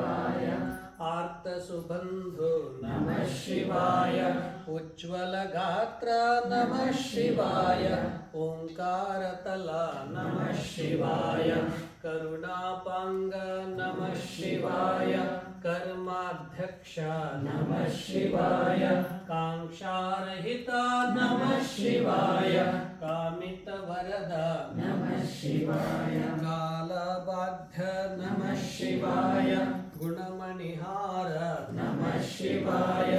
शिवाय। आर्तसुबन्धु नमः शिवाय। उज्ज्वलगात्रा नमः शिवाय। ओङ्कारतला नमः शिवाय। करुणापांग नमः शिवाय। कर्माध्यक्ष नमः शिवाय। कांक्षारहिता नमः शिवाय। कामितवरदा नमः शिवाय। कालबाध्य नमः शिवाय। गुणमणिहार। नमः शिवाय।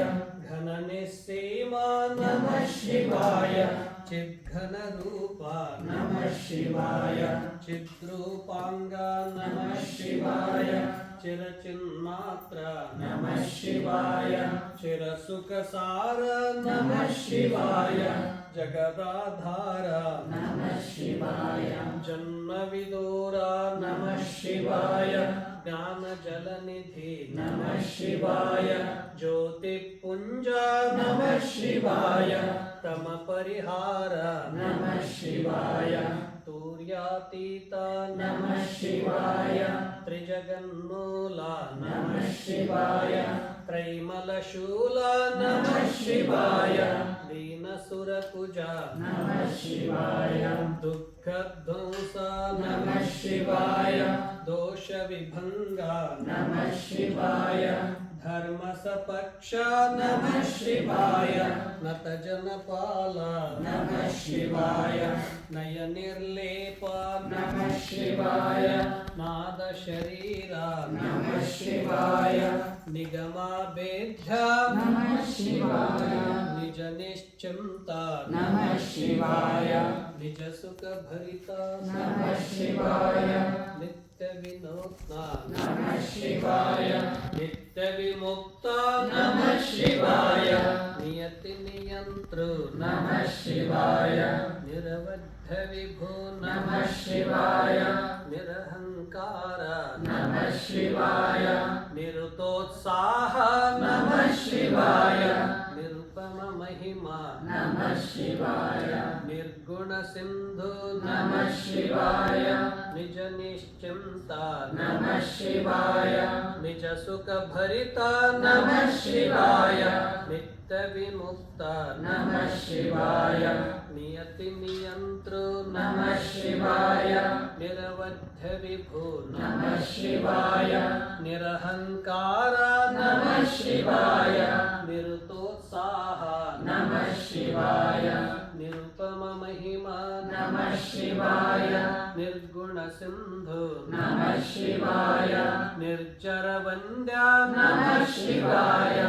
घननिस्सीमा। नमः शिवाय। चिद्घनरूपा। नमः शिवाय। चिद्रूपाङ्गा। नमः शिवाय। चिरचिन्मात्र। नमः शिवाय। चिरसुखसार। नमः शिवाय। जगदाधारा। नमः शिवाय। जन्म विदोरा नमः शिवाय। ज्ञान जलनिधि नमः शिवाय। ज्योतिपुञ्जा। नमः शिवाय। तम परिहार नमः शिवाय। तूर्यातीता। नमः शिवाय। त्रिजगन्मूला। नमः शिवाय। त्रैमलशूला। नमः शिवाय। सुरकुजा नमः शिवाय। दुःखध्वंसा नमः शिवाय। दोष विभंगा नमः शिवाय। धर्म सपक्षा नमः शिवाय। पाला नमः शिवाय। नय निर्लेप नमः शिवाय। नाद शरीरा नमः शिवाय। निगमाभेद्य नमः शिवाय। निज निश्चिन्ता नमः शिवाय। निज सुख भरिता नमः शिवाय। नित्य विनोदा नमः शिवाय। नित्य विमुक्ता नमः शिवाय। नियति नियंत्र नमः शिवाय। निरवध विभो नमः शिवाय। निरहङ्कार नमः शिवाय। निरुतोत्साह। नमः शिवाय। निरुपममहिमा नमः शिवाय। निर्गुणसिन्धु नमः शिवाय। निजनिश्चिन्ता नमः शिवाय। निजसुखभरिता नमः शिवाय। नित्यविमुक्ता नमः शिवाय। नियति नियंत्रो नमः शिवाय। निरवध्य विभो नमः शिवाय। निरहंकार नमः शिवाय। निरुतोत्साह नमः शिवाय। शिवाय। निर्गुण सिंधु नम शिवाय। निर्जर वन्द्या नमः शिवाय।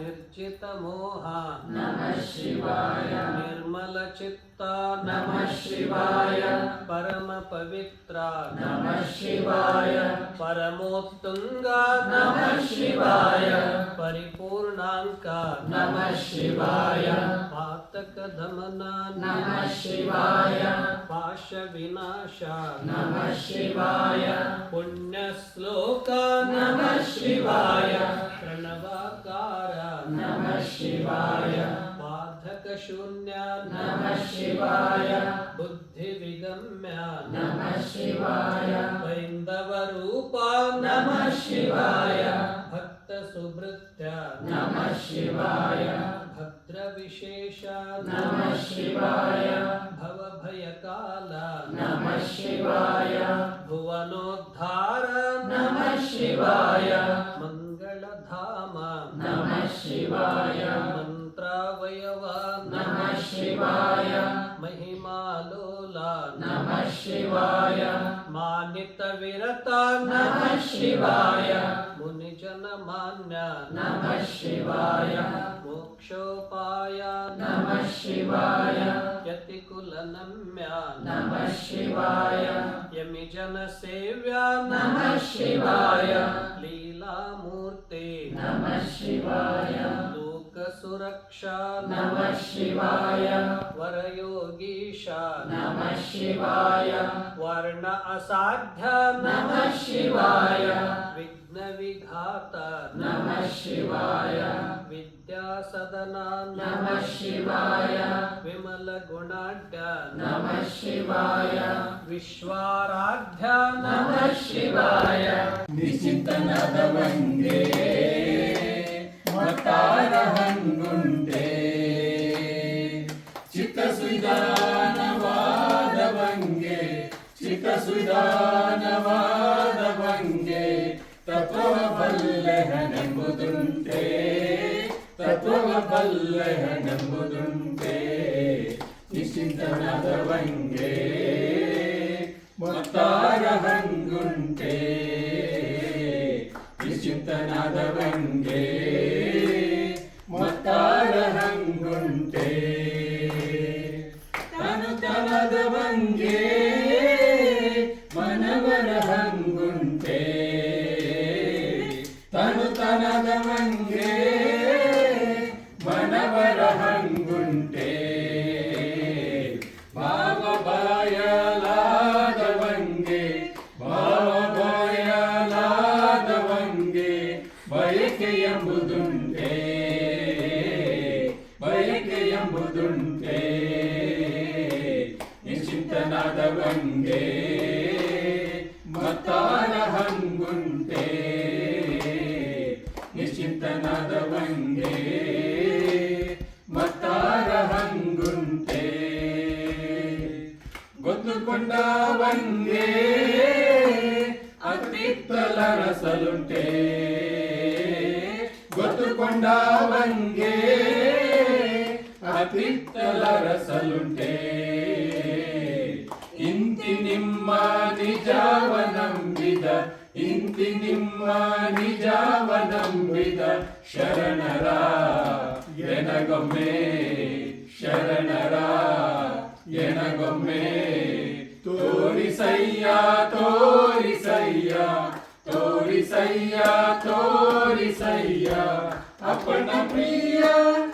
निर्जित मोहा नमः शिवाय। निर्मल चित्त मुक्ता नमः शिवाय। परमपवित्रा नमः शिवाय। परमोत्तुङ्गा नमः शिवाय। परिपूर्णाङ्का नमः शिवाय। पातकधमना नमः शिवाय। पाशविनाशा नमः शिवाय। पुण्यश्लोका नमः शिवाय। प्रणवाकारा नमः शिवाय। शून्या नमः शिवाय। नमः शिवाय। वैन्दवरूपा नमः शिवाय। नमः शिवाय। भद्रविशेषा नमः शिवाय। नमः शिवाय। भुवनोद्धार नमः शिवाय। शिवाय। मानित विरता नमः शिवाय। मुनिजन मान्य नमः शिवाय। मोक्षोपाय नमः शिवाय। यतिकुलनम्य नमः शिवाय। यमिजन सेव्या नमः शिवाय। लीलामूर्ते नमः शिवाय। सुरक्षा नमः शिवाय वरयोगीशा नमः शिवाय वर्ण असाध्य नमः शिवाय विघ्नविघाता नमः शिवाय विद्यासदना नमः शिवाय विमलगुणाढ्य नमः शिवाय विश्वाराध्य नमः शिवाय निश्चिन्तनदवन्द्रे ಮತ್ತಾರ ಹಂಗುಂಟೆ ಚಿತ್ತ ಸುಧಾನವಾದ ವಂಗೆ ಚಿತ್ತ ಸುಧಾನವಾದ ವಂಗೆ ತತ್ವವ ಬಲ್ಲೆಹನೆಂಬುದುಂಟೆ ತತ್ವವ ಬಲ್ಲೆಹನೆಂಬುದುಂಟೆ ನಿಶ್ಚಿಂತನದ ಬಯಕೆ ಎಂಬುದುಂಟೆ. ಬಯಕೆ ಎಂಬುದುಂಟೆ. ನಿಶ್ಚಿಂತನಾದ ವಂಗೆ ಮತ್ತಾರ ಹಂಗುಂಟೆ. ನಿಶ್ಚಿಂತನಾದ ವಂಗೆ ಮತ್ತಾರ ಹಂಗುಂಟೆ. ಗೊತ್ತುಕೊಂಡ ವಂಗೆ ಅತ್ತಿತ್ತಲ ಅತ್ತಿತ್ತಲ ರಸಲುಂಟೆ ಇಂತಿ ನಿಮ್ಮ ನಿಜಾವ ನಂಬಿದ ಇಂತಿ ನಿಮ್ಮ ನಿಜಾವ ನಂಬಿದ ಶರಣರ. ಎನಗೊಮ್ಮೆ ಶರಣರ, ಎನಗೊಮ್ಮೆ ತೋರಿಸಯ್ಯ ತೋರಿಸಯ್ಯ ತೋರಿಸಯ್ಯ ತೋರಿಸಯ್ಯ. ಅಪ್ಪನ ಪ್ರಿಯ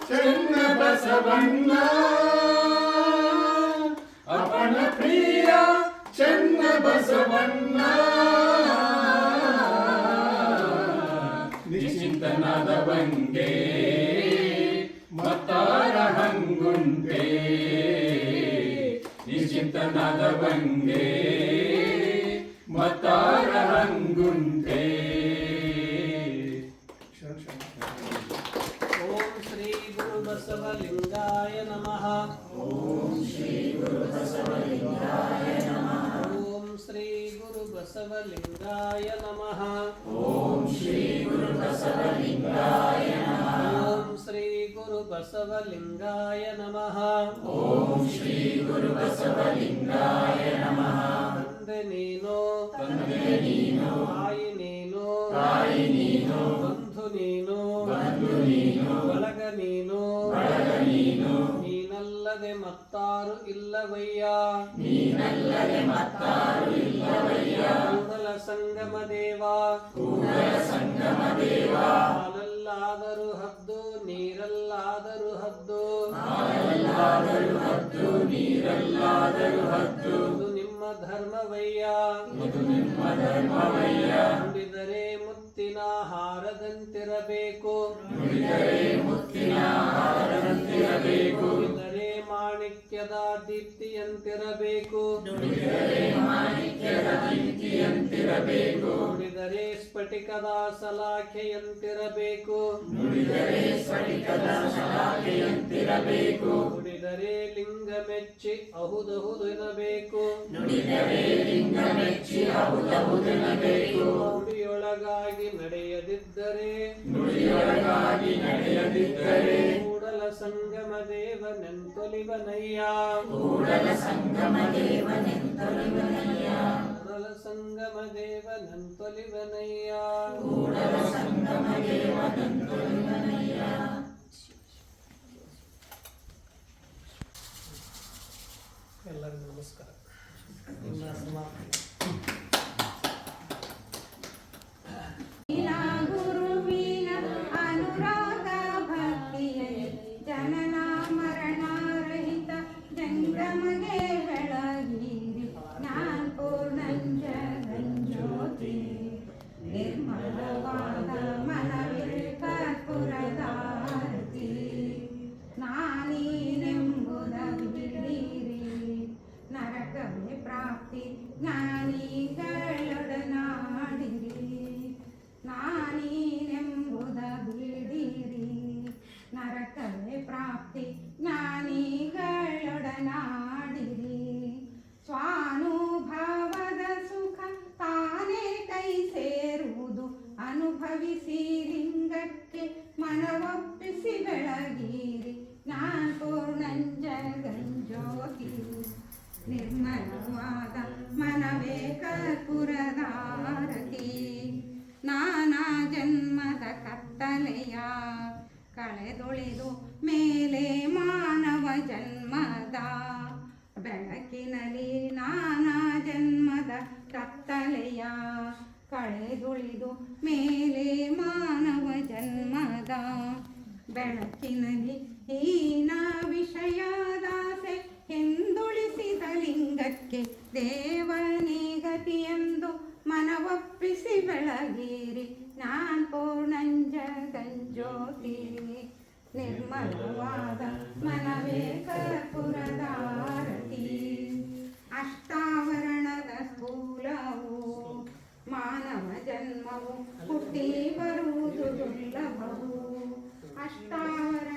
ಚೆನ್ನ ಬಸವಣ್ಣ. ಅಪ್ಪನ ಪ್ರಿಯ ಚೆನ್ನ ಬಸವಣ್ಣ. ನಿಶ್ಚಿಂತನಾದ ಬಂಗೆ, ಮತ್ತಾರ ಹಂಗುಂಟೆ. ನಿಶ್ಚಿಂತನಾದ ಬಂಗೆ, ಮತ್ತಾರ ಹಂಗುಂಟೆ. लिङ्गाय नमः। ॐ श्री गुरुबसवलिङ्गाय नमः। ॐ श्री गुरुबसवलिङ्गाय नमः। ॐ श्री गुरुबसवलिङ्गाय नमः ॐ श्री गुरुबसवलिङ्गाय नमः वन्दनीनो वन्दनीनो ನೀನಲ್ಲದೆ ಮತ್ತಾರು ಇಲ್ಲವಯ್ಯ. ನೀನಲ್ಲದೆ ಮತ್ತಾರು ಇಲ್ಲವಯ್ಯ. ಕೂಡಲ ಸಂಗಮ ದೇವ ಕೂಡಲ ಸಂಗಮ ದೇವ ಹಾಲಲ್ಲಾದರೂ ಹದ್ದು ನೀರಲ್ಲಾದರೂ ಹದ್ದು. ಹಾಲಲ್ಲಾದರೂ ಹದ್ದು ನೀರಲ್ಲಾದರೂ ಹದ್ದು. ಇದು ನಿಮ್ಮ ಧರ್ಮವಯ್ಯ. ಇದು ನಿಮ್ಮ ಧರ್ಮವಯ್ಯ. ನುಡಿದರೆ ಮುತ್ತಿನ ಹಾರದಂತಿರಬೇಕು. ನುಡಿದರೆ ಮುತ್ತಿನ ಹಾರದಂತಿರಬೇಕು. ಮಾಣಿಕ್ಯದ ದೀಪ್ತಿಯಂತಿರಬೇಕು ನುಡಿದರೆ ಸ್ಫಟಿಕದ ಸಲಾಖೆಯಂತಿರಬೇಕು ನುಡಿದರೆ ಲಿಂಗ ಮೆಚ್ಚಿ ಅಹುದಹುದು ಇರಬೇಕು. ನುಡಿದರೆ ಲಿಂಗ ಮೆಚ್ಚಿ ಹೌದಹುದೆನಬೇಕು ನುಡಿಯೊಳಗಾಗಿ ನಡೆಯದಿದ್ದರೆ. ನಡೆಯದಿದ್ದರೆ. ಕೂಡಲ ಸಂಗಮ ದೇವನೆಂತೊಲಿವನಯ್ಯ ಕೂಡಲ ಸಂಗಮ ದೇವನೆಂತೊಲಿವನಯ್ಯ ಕೂಡಲ ಸಂಗಮ ದೇವನೆಂತೊಲಿವನಯ್ಯ ಕೂಡಲ ಸಂಗಮ ದೇವನೆಂತೊಲಿವನಯ್ಯ ಎಲ್ಲರಿಗೂ ನಮಸ್ಕಾರ ಇನ್ನ ಕಳೆದೊಳಿದು ಮೇಲೆ ಮಾನವ ಜನ್ಮದ ಬೆಳಕಿನಲ್ಲಿ ನಾನಾ ಜನ್ಮದ ಕತ್ತಲೆಯ ಕಳೆದುಳಿದು ಮೇಲೆ ಮಾನವ ಜನ್ಮದ ಬೆಳಕಿನಲ್ಲಿ ಹೀನ ವಿಷಯದಾಸೆ ಹಿಂದುಳಿಸಿದ ಲಿಂಗಕ್ಕೆ ದೇವನೇ ಗತಿಯೆಂದು ಮನವೊಪ್ಪಿಸಿ ಬೆಳಗಿರಿ ನಾನ್ ಪೂರ್ಣಂಜ ಗಂಜೋತಿ ನಿರ್ಮಲವಾದ ಮನವೇ ಕರ್ಪುರದಾರತಿ ಅಷ್ಟಾವರಣದ ಸ್ಥೂಲವು ಮಾನವ ಜನ್ಮವು ಹುಟ್ಟಿ ಬರುವುದು ದುರ್ಲಭವು ಅಷ್ಟಾವರಣದ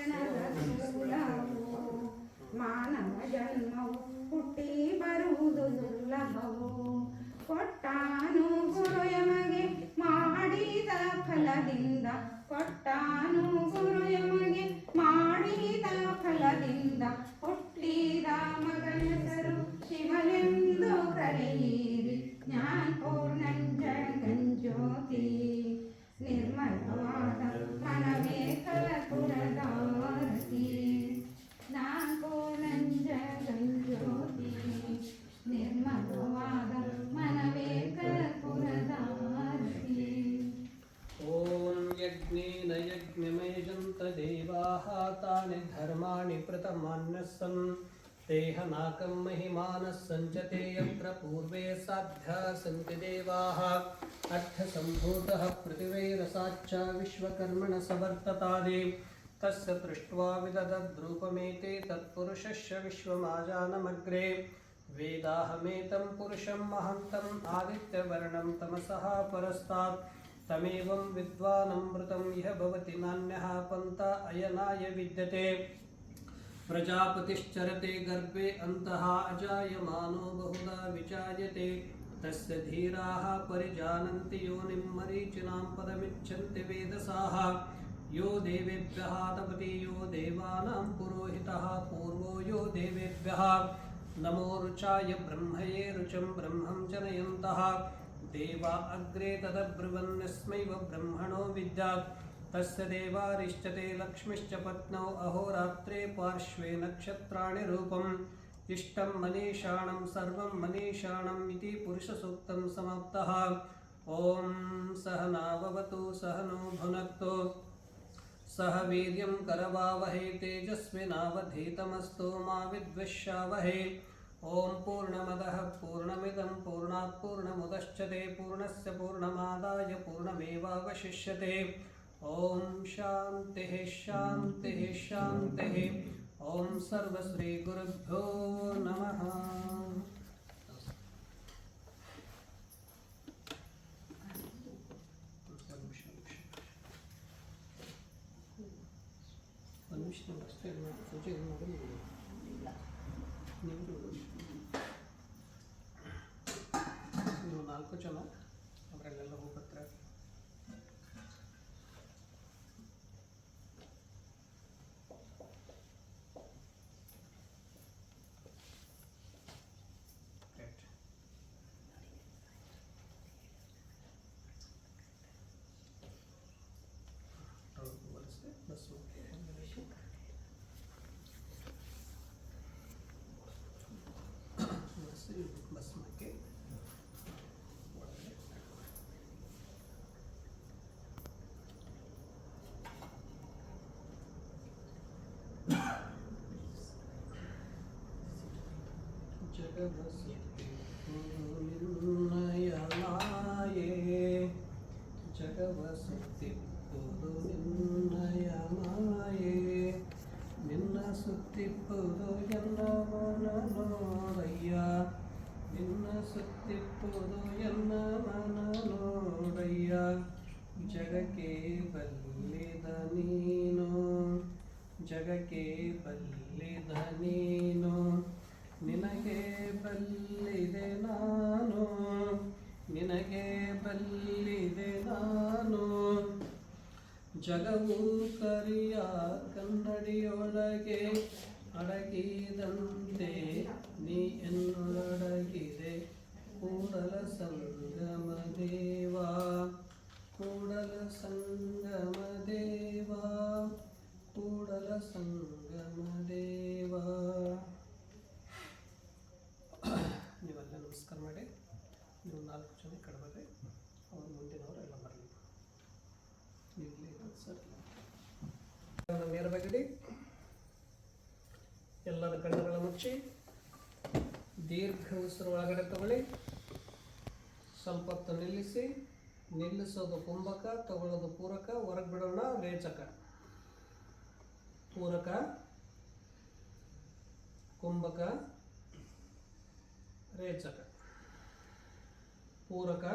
तानि धर्माणि प्रथमान्यः सन् तेहनाकं महिमानः सञ्चते यत्र पूर्वे साध्या सन्ति देवाः। अर्थसम्भूतः पृथिवैरसाच्च विश्वकर्मण सवर्ततादि तस्य पृष्ट्वा विदधद्रूपमेते तत्पुरुषस्य विश्वमाजानमग्रे। वेदाहमेतं पुरुषं महान्तम् आदित्यवर्णं तमसः परस्तात्। तमेवं विद्वानमृतम् इह भवति नान्यः पन्था अयनाय विद्यते। प्रजापतिश्चरते गर्भे अन्तः अजायमानो बहुधा विजायते तस्य धीराः परिजानन्ति योनिं मरीचिनां पदमिच्छन्ति वेदसाः। यो देवेभ्यः तपति यो देवानां पुरोहितः, पूर्वो यो देवेभ्यः। नमो रुचाय ब्रह्मये रुचं ब्रह्मं जनयन्तः। देवा अग्रे तदब्रुवन्नस्मैव ब्रह्मणो विद्या। तस्य देवारिष्टते लक्ष्मीश्च पत्नौ अहोरात्रे पार्श्वे नक्षत्राणि रूपम्। इष्टं मनीषाणं सर्वं मनीषाणम् इति पुरुषसूक्तं समाप्तः। ॐ सहनाववतु सहनो भुनक्तु। सह वीर्यं करवावहै, तेजस्विनावधीतमस्तु मा विद्विषावहै ॐ पूर्णमद पूर्णमिदं पूर्णात् पूर्णमुदश्चते, पूर्णस्य पूर्णमादाय पूर्णमेवावशिष्यते। ॐ शान्तिः शान्तिः शान्तिः। ॐ सर्वश्रीगुरुभ्यो नमः। Thank you. ನಾಲ್ಕು ಜನ ಅವರಲ್ಲೆಲ್ಲ ಜಗವಸುತ್ತಿನ್ನಯಮಾಯೇ ಜಗವಸುತ್ತಿಪ್ಪುದು ನಿನ್ನಯಮಾಯೇ ನಿನ್ನ ಸುತ್ತಿಪ್ಪುದು ಎಲ್ಲ ಮನ ನೋಡಯ್ಯ ನಿನ್ನ ಸುತ್ತಿಪ್ಪುದು ಎಲ್ಲ ಮನ ನೋಡಯ್ಯ ಜಗಕ್ಕೆ ಬಲ್ಲಿದ ನೀನು ಜಗಕ್ಕೆ ಬಲ್ಲಿದ ನೀನು ನಿನಗೆ ಬಲ್ಲಿದೆ ನಾನು, ನಿನಗೆ ಬಲ್ಲಿದೆ ನಾನು. ಜಗವು ಕರಿಯ ಕನ್ನಡಿಯೊಳಗೆ ಅಡಗಿದಂತೆ ನೀ ಎನ್ನೊಳಗಿದೆ. ಕೂಡಲ ಸಂಗಮ ದೇವ, ಕೂಡಲ ಸಂಗಮ ದೇವ, ಕೂಡಲ ಸಂಗಮ ದೇವ. ನೇರ ಬಗಡಿ ಎಲ್ಲರ ಕಣ್ಣುಗಳ ಮುಚ್ಚಿ, ದೀರ್ಘ ಉಸಿರು ಒಳಗಡೆ ತಗೊಳ್ಳಿ. ಸ್ವಲ್ಪ ಹೊತ್ತು ನಿಲ್ಲಿಸಿ, ನಿಲ್ಲಿಸೋದು ಕುಂಭಕ, ತಗೊಳ್ಳೋದು ಪೂರಕ, ಹೊರಗೆ ಬಿಡೋಣ ರೇಚಕ ಪೂರಕ, ಕುಂಭಕ, ರೇಚಕ. ಪೂರಕ,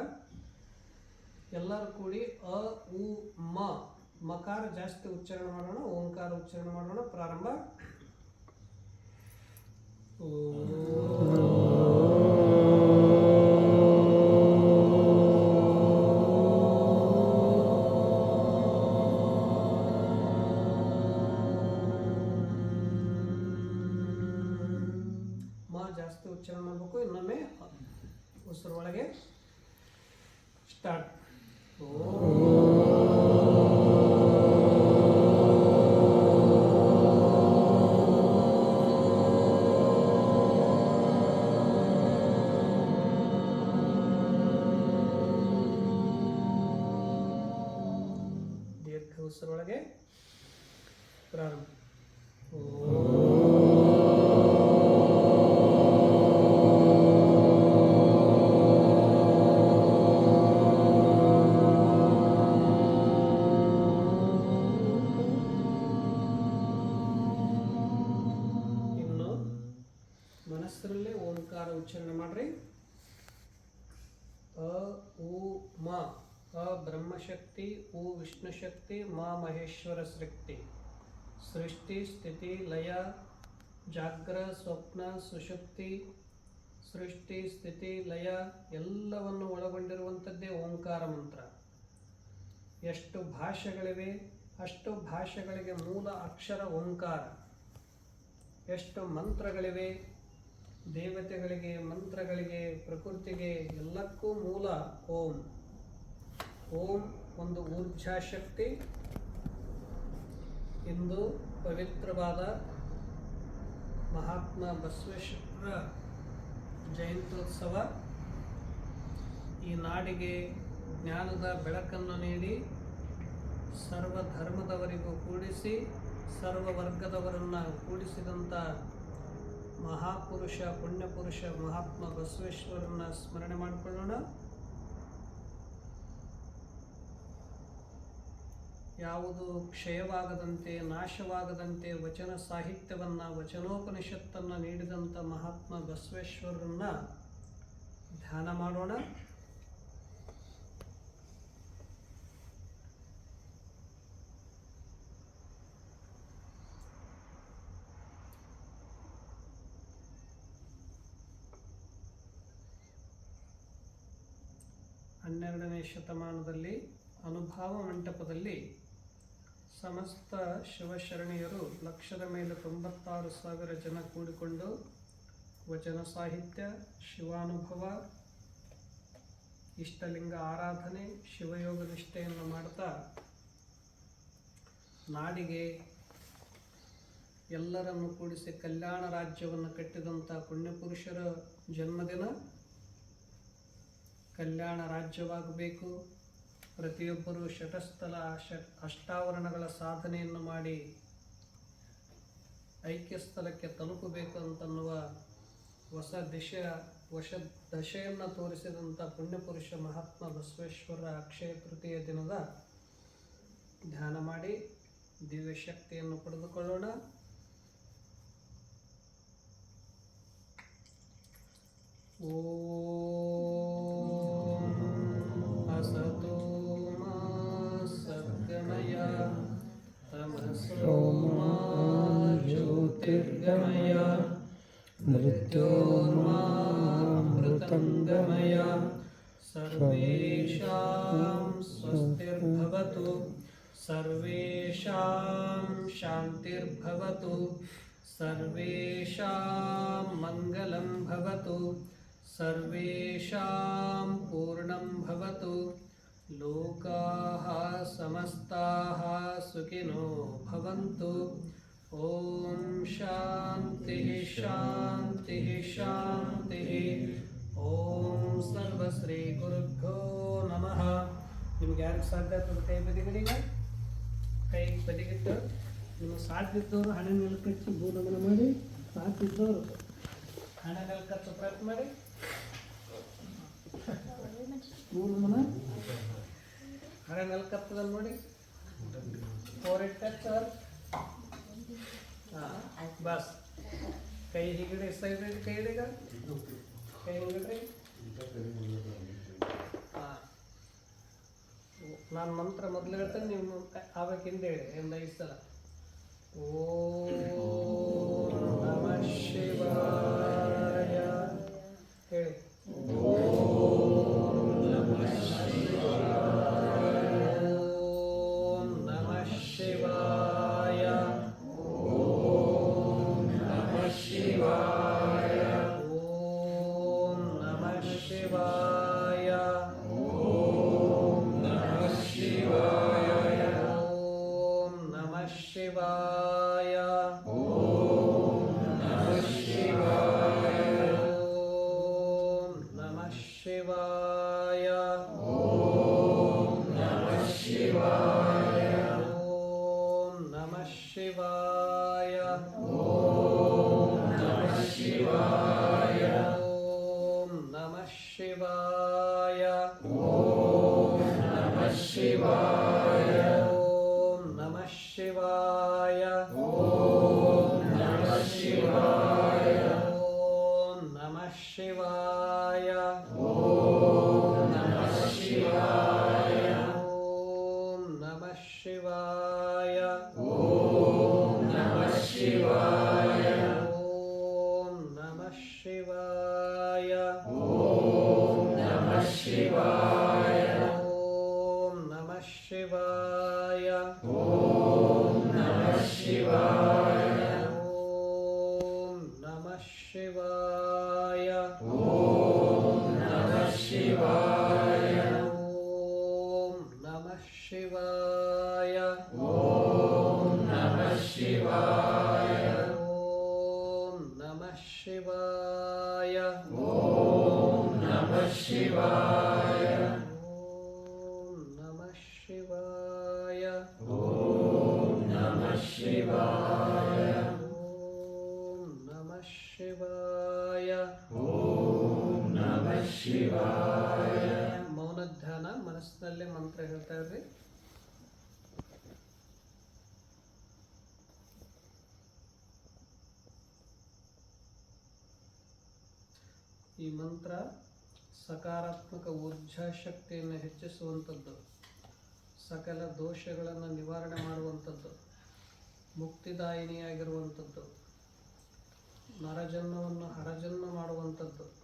ಎಲ್ಲರೂ ಕೂಡಿ ಅ, ಉ, ಮ. ಮಕಾರ ಜಾಸ್ತಿ ಉಚ್ಚಾರಣೆ ಮಾಡೋಣ ಓಂಕಾರ ಉಚ್ಚಾರಣೆ ಮಾಡೋಣ ಪ್ರಾರಂಭ ಮ ಜಾಸ್ತಿ ಉಚ್ಚಾರಣೆ ಮಾಡಬೇಕು ಇನ್ನೊಮ್ಮೆ ಉಸಿರು ಒಳಗೆ ಸ್ಟಾರ್ಟ್ ದೀರ್ಘ ಉಸಿರೊಳಗೆ ಪ್ರಾರಂಭ. ಇನ್ನು ಮನಸ್ಸರಲ್ಲೇ ಓಂಕಾರ ಉಚ್ಚಾರಣೆ ಮಾಡ್ರಿ. ಅ ಉ ಮ. ಅ ಬ್ರಹ್ಮಶಕ್ತಿ ಉ ವಿಷ್ಣುಶಕ್ತಿ, ಮಾ ಮಹೇಶ್ವರ ಶಕ್ತಿ ಸೃಷ್ಟಿ, ಸ್ಥಿತಿ, ಲಯ, ಜಾಗ್ರ, ಸ್ವಪ್ನ ಸುಶಕ್ತಿ ಸೃಷ್ಟಿ, ಸ್ಥಿತಿ, ಲಯ ಎಲ್ಲವನ್ನು ಒಳಗೊಂಡಿರುವಂಥದ್ದೇ ಓಂಕಾರ ಮಂತ್ರ. ಎಷ್ಟು ಭಾಷೆಗಳಿವೆ, ಅಷ್ಟು ಭಾಷೆಗಳಿಗೆ ಮೂಲ ಅಕ್ಷರ ಓಂಕಾರ. ಎಷ್ಟು ಮಂತ್ರಗಳಿವೆ, ದೇವತೆಗಳಿಗೆ, ಮಂತ್ರಗಳಿಗೆ, ಪ್ರಕೃತಿಗೆ ಎಲ್ಲಕ್ಕೂ ಮೂಲ ಓಂ. ಓಂ ಒಂದು ಊರ್ಜಾಶಕ್ತಿ ಇಂದು ಪವಿತ್ರವಾದ ಮಹಾತ್ಮ ಬಸವೇಶ್ವರ ಜಯಂತ್ಯೋತ್ಸವ ಈ ನಾಡಿಗೆ ಜ್ಞಾನದ ಬೆಳಕನ್ನು ನೀಡಿ ಸರ್ವ ಧರ್ಮದವರಿಗೂ ಕೂಡಿಸಿ, ಸರ್ವ ವರ್ಗದವರನ್ನು ಕೂಡಿಸಿದಂಥ ಮಹಾಪುರುಷ, ಪುಣ್ಯಪುರುಷ ಮಹಾತ್ಮ ಬಸವೇಶ್ವರನ್ನ ಸ್ಮರಣೆ ಮಾಡಿಕೊಳ್ಳೋಣ. ಯಾವುದು ಕ್ಷಯವಾಗದಂತೆ, ನಾಶವಾಗದಂತೆ ವಚನ ಸಾಹಿತ್ಯವನ್ನು, ವಚನೋಪನಿಷತ್ತನ್ನು ನೀಡಿದಂಥ ಮಹಾತ್ಮ ಬಸವೇಶ್ವರರನ್ನು ಧ್ಯಾನ ಮಾಡೋಣ. ಹನ್ನೆರಡನೇ ಶತಮಾನದಲ್ಲಿ ಅನುಭಾವ ಮಂಟಪದಲ್ಲಿ ಸಮಸ್ತ ಶಿವಶರಣೀಯರು ಲಕ್ಷದ ಮೇಲೆ ತೊಂಬತ್ತಾರು ಸಾವಿರ ಜನ ಕೂಡಿಕೊಂಡು ವಚನ ಸಾಹಿತ್ಯ, ಶಿವಾನುಭವ, ಇಷ್ಟಲಿಂಗ ಆರಾಧನೆ, ಶಿವಯೋಗ ನಿಷ್ಠೆಯನ್ನು ಮಾಡ್ತಾ ನಾಡಿಗೆ ಎಲ್ಲರನ್ನು ಕೂಡಿಸಿ ಕಲ್ಯಾಣ ರಾಜ್ಯವನ್ನು ಕಟ್ಟಿದಂಥ ಪುಣ್ಯಪುರುಷರ ಜನ್ಮದಿನ ಕಲ್ಯಾಣ ರಾಜ್ಯವಾಗಬೇಕು. ಪ್ರತಿಯೊಬ್ಬರು ಷಟಸ್ಥಲ ಅಷ್ಟಾವರಣಗಳ ಸಾಧನೆಯನ್ನು ಮಾಡಿ ಐಕ್ಯ ಸ್ಥಳಕ್ಕೆ ತಲುಪಬೇಕು ಅಂತನ್ನುವ ಹೊಸ ದಿಶ, ವಶ ದಶೆಯನ್ನು ತೋರಿಸಿದಂಥ ಪುಣ್ಯಪುರುಷ ಮಹಾತ್ಮ ಬಸವೇಶ್ವರ ಅಕ್ಷಯ ತೃತೀಯ ದಿನದ ಧ್ಯಾನ ಮಾಡಿ ದಿವ್ಯ ಶಕ್ತಿಯನ್ನು ಪಡೆದುಕೊಳ್ಳೋಣ. ಓಂ ज्योतिर्गमय मृत्योर्मामृतङ्गमय सर्वेषां स्वस्तिर्भवतु। सर्वेषां शान्तिर्भवतु। सर्वेषां मङ्गलं भवतु। सर्वेषां पूर्णं भवतु। लोकाः समस्ताः सुखिनो भवन्तु। ಓಂ ಶಾಂತಿ ಶಾಂತಿ ಶಾಂತಿ ಓಂ ಸರ್ವಶ್ರೀ ಗುರುಭ್ಯೋ ನಮಃ ನಿಮ್ಗೆ ಯಾರು ಸಾಧ್ಯ ಆಗ್ತದೆ ಕೈ ಬದಿಗಳೀಗ ಕೈ ಬದಿಗಿಟ್ಟು. ನಿಮ್ಗೆ ಸಾಧ್ಯದವರು ಹಣೆ ನೆಲಕಚ್ಚಿ ಭೂನಮನ ಮಾಡಿ, ಸಾಧ್ಯದವರು ಹಣೆ ನೆಲಕಚ್ಚು ಪ್ರಯತ್ನ ಮಾಡಿ. ಭೂನಮನ ಹಣೆ ನೆಲಕತ್ತದ ನೋಡಿ. ಫೋರ್ ಇಟ್ ಟಚ್ ಹಾಂ ಬಸ್. ಕೈ ಹಿಂಗಡೆ ಸೈಡ್ ಕೈ ಹಿಡಿಗ ಕೈ ಹಿಂಗಡ್ರಿ ಹಾಂ. ನಾನು ಮಂತ್ರ ಮೊದಲು ಹೇಳ್ತೇನೆ, ನೀವು ಆವಾಗ ಹಿಂದೆ ಹೇಳಿ, ಒಂದು ಐದು ಓಂ. Uh... ಮೌನ ಧ್ಯಾನ ಮನಸ್ಸಿನಲ್ಲೇ ಮಂತ್ರ ಹೇಳ್ತಾ ಇರ್ರಿ. ಈ ಮಂತ್ರ ಸಕಾರಾತ್ಮಕ ಊರ್ಜಾ ಶಕ್ತಿಯನ್ನು ಹೆಚ್ಚಿಸುವಂಥದ್ದು, ಸಕಲ ದೋಷಗಳನ್ನು ನಿವಾರಣೆ ಮಾಡುವಂಥದ್ದು, ಮುಕ್ತಿದಾಯಿನಿಯಾಗಿರುವಂಥದ್ದು, ನರಜನ್ಮವನ್ನು ಹರಜನ್ಮ ಮಾಡುವಂಥದ್ದು.